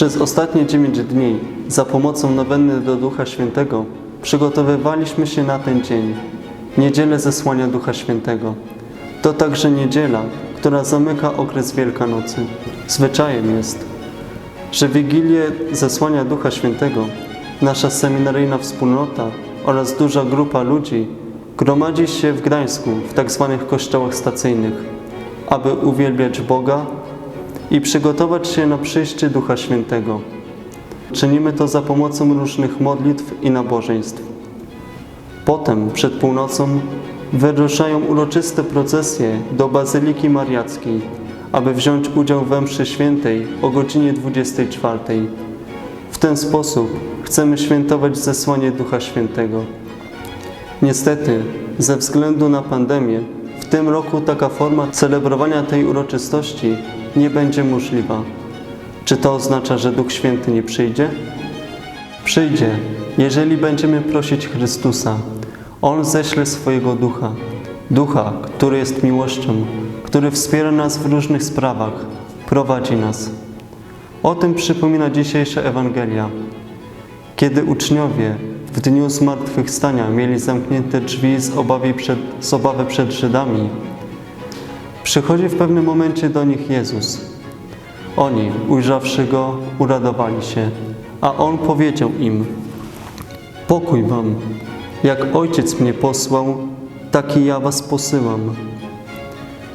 Przez ostatnie dziewięć dni, za pomocą nowenny do Ducha Świętego, przygotowywaliśmy się na ten dzień, niedzielę zesłania Ducha Świętego. To także niedziela, która zamyka okres Wielkanocy. Zwyczajem jest, że Wigilię zesłania Ducha Świętego nasza seminaryjna wspólnota oraz duża grupa ludzi gromadzi się w Gdańsku w tzw. kościołach stacyjnych, aby uwielbiać Boga i przygotować się na przyjście Ducha Świętego. Czynimy to za pomocą różnych modlitw i nabożeństw. Potem, przed północą, wyruszają uroczyste procesje do Bazyliki Mariackiej, aby wziąć udział we mszy świętej o godzinie 24. W ten sposób chcemy świętować zesłanie Ducha Świętego. Niestety, ze względu na pandemię, w tym roku taka forma celebrowania tej uroczystości nie będzie możliwa. Czy to oznacza, że Duch Święty nie przyjdzie? Przyjdzie, jeżeli będziemy prosić Chrystusa. On ześle swojego Ducha. Ducha, który jest miłością, który wspiera nas w różnych sprawach, prowadzi nas. O tym przypomina dzisiejsza Ewangelia. Kiedy uczniowie w dniu zmartwychwstania mieli zamknięte drzwi z obawy przed, z obawy przed Żydami, przychodzi w pewnym momencie do nich Jezus. Oni, ujrzawszy Go, uradowali się, a On powiedział im, Pokój Wam, jak Ojciec mnie posłał, taki ja Was posyłam.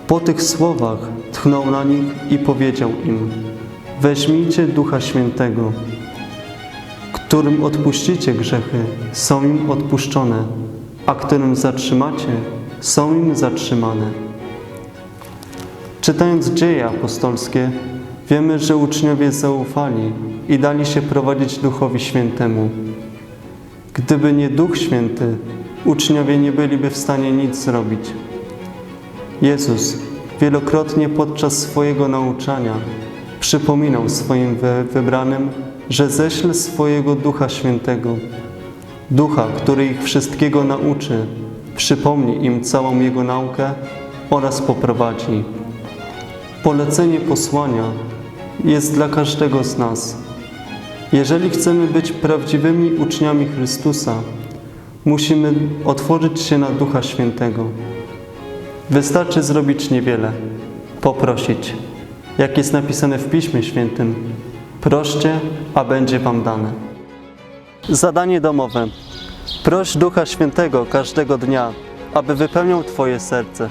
Po tych słowach tchnął na nich i powiedział im, Weźmijcie Ducha Świętego, którym odpuścicie grzechy, są im odpuszczone, a którym zatrzymacie, są im zatrzymane. Czytając dzieje apostolskie, wiemy, że uczniowie zaufali i dali się prowadzić Duchowi Świętemu. Gdyby nie Duch Święty, uczniowie nie byliby w stanie nic zrobić. Jezus wielokrotnie podczas swojego nauczania przypominał swoim wy- wybranym, że ześle swojego Ducha Świętego. Ducha, który ich wszystkiego nauczy, przypomni im całą Jego naukę oraz poprowadzi. Polecenie posłania jest dla każdego z nas. Jeżeli chcemy być prawdziwymi uczniami Chrystusa, musimy otworzyć się na Ducha Świętego. Wystarczy zrobić niewiele, poprosić. Jak jest napisane w Piśmie Świętym, proście, a będzie Wam dane. Zadanie domowe. Proś Ducha Świętego każdego dnia, aby wypełniał Twoje serce.